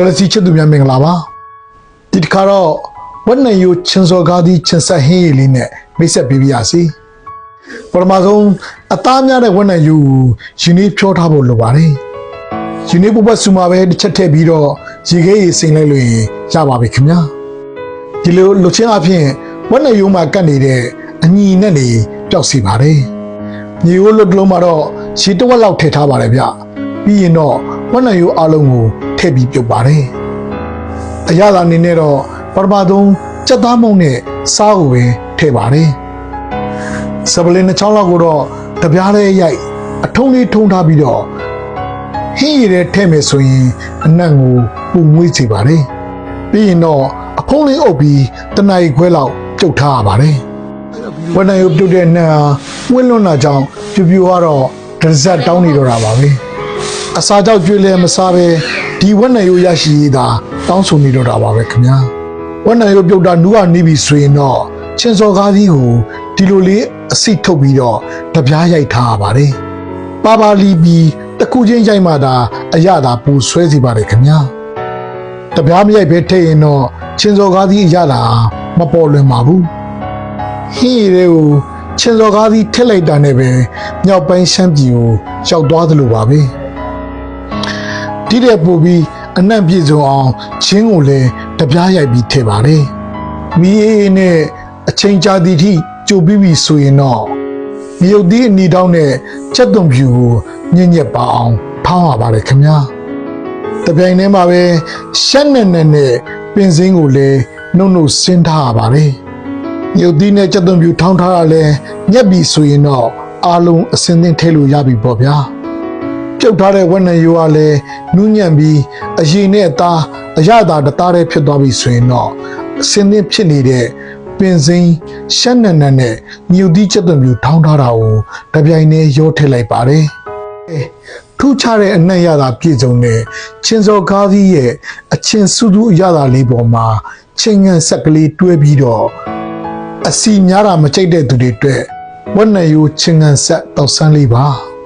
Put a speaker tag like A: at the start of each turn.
A: ကလစီချစ်သူများမင်္ဂလာပါဒီတစ်ခါတော့ဝက်နယူချင်းစောကားဒီချင်းဆက်ဟင်းရည်လေးနဲ့မိတ်ဆက်ပေးပြရစီပထမဆုံးအသားများတဲ့ဝက်နယူယူနီဖြောထားဖို့လိုပါတယ်ယူနီပပဆူမှာပဲတစ်ချက်ထည့်ပြီးတော့ရေခဲရေစိမ်လိုက်လို့ရင်ရပါပြီခင်ဗျာဒီလိုလှချင်းအဖြစ်ဝက်နယူမှာကတ်နေတဲ့အညီနဲ့နေပျောက်စီပါတယ်ညီကိုလွတ်တလုံးမှာတော့ရေတဝက်လောက်ထည့်ထားပါတယ်ဗျပြီးရင်တော့ဝက်နယူအလုံးကို ထည့်ပြီးပြုတ်ပါတယ်အရသာအနေနဲ့တော့ပထမဆုံးစက်သားမုံနဲ့စားကိုပဲထည့်ပါတယ်။စပလင်နှစ်ချောင်းလောက်ကိုတော့တပြားလေးရိုက်အထုံးလေးထုံးထားပြီးတော့ဟင်းရည်တဲ့ထည့်မယ်ဆိုရင်အနံ့ကိုပူမွေးစေပါတယ်။ပြီးရင်တော့အဖုံးလေးအုပ်ပြီးတနအီခွဲလောက်ကျုပ်ထားရပါတယ်။ဝက်နံရုပ်ပြုတ်တဲ့နှံဟာဝင်းလွန်းတာကြောင့်ပြူပြူကတော့ဒဇက်တောင်းနေတော့တာပါပဲ။အစာကြောက်ကြွေးလဲမစားပဲ ဒီဝက်နံရိုးရရှိရေးသာတောင်းဆိုနေတော့တာပါပဲခင်ဗျာဝက်နံရိုးပြုတ်တာနူးကနေပြီဆိုရင်တော့ချင်းစော်ကားကြီးကိုဒီလိုလေးအစိတ်ထုတ်ပြီးတော့တပြားရိုက်ထားရပါတယ်ပါပါလီပြီးတစ်ခုချင်းရိုက်မှသာအရသာပူဆွဲစီပါတယ်ခင်ဗျာတပြားမရိုက်ပဲထည့်ရင်တော့ချင်းစော်ကားကြီးအရသာမပေါ်လွင်ပါဘူးဟင်းရည်တွေကိုချင်းစော်ကားကြီးထည့်လိုက်တာနဲ့ပဲမြောက်ပိုင်းရှမ်းပြည်ကိုရောက်သွားသလိုပါပဲ တိတဲ့ပို့ပြီးအနံ့ပြည့်စုံအောင်ချင်းကိုလည်းတပြားရိုက်ပြီးထည့်ပါတယ်။မီးအေးနဲ့အချိန်ကြာသည့်ထိကြိုပြီးပြီဆိုရင်တော့မြုပ်သည့်အနီတောင်းနဲ့ချက်သွန်ဖြူကိုညံ့ညက်ပါအောင်ထောင်းရပါတယ်ခင်ဗျာ။တပြိုင်တည်းမှာပဲရှက်နဲ့နဲ့နဲ့ပင်စင်းကိုလည်းနှုတ်နှုတ်ဆင်းထားရပါတယ်။မြုပ်သည့်နဲ့ချက်သွန်ဖြူထောင်းထားတာလည်းညက်ပြီဆိုရင်တော့အားလုံးအစင်းသင်းထဲလို့ရပြီပေါ့ဗျာ။ ပြုတ်ထားတဲ့ဝက်နံရိုးကလည်းနူးညံ့ပြီးအရင်နဲ့အသားအရသာတသားတည်းဖြစ်သွားပြီဆိုရင်တော့အစင်းသင်းဖြစ်နေတဲ့ပင်စိမ်းရှက်နံနံနဲ့မြူသီးချက်သွမျိုးထောင်းထားတာကိုတပြိုင်တည်းရောထည့်လိုက်ပါတယ်။အဲထူးခြားတဲ့အနံ့ရတာပြည့်စုံတဲ့ချင်းစောကားကြီးရဲ့အချင်းစုစုအရသာလေးပေါ်မှာချင်းငံဆက်ကလေးတွဲပြီးတော့အစီများတာမကြိုက်တဲ့သူတွေအတွက်ဝက်နံရိုးချင်းငံဆက်တောက်ဆန်းလေးပါ။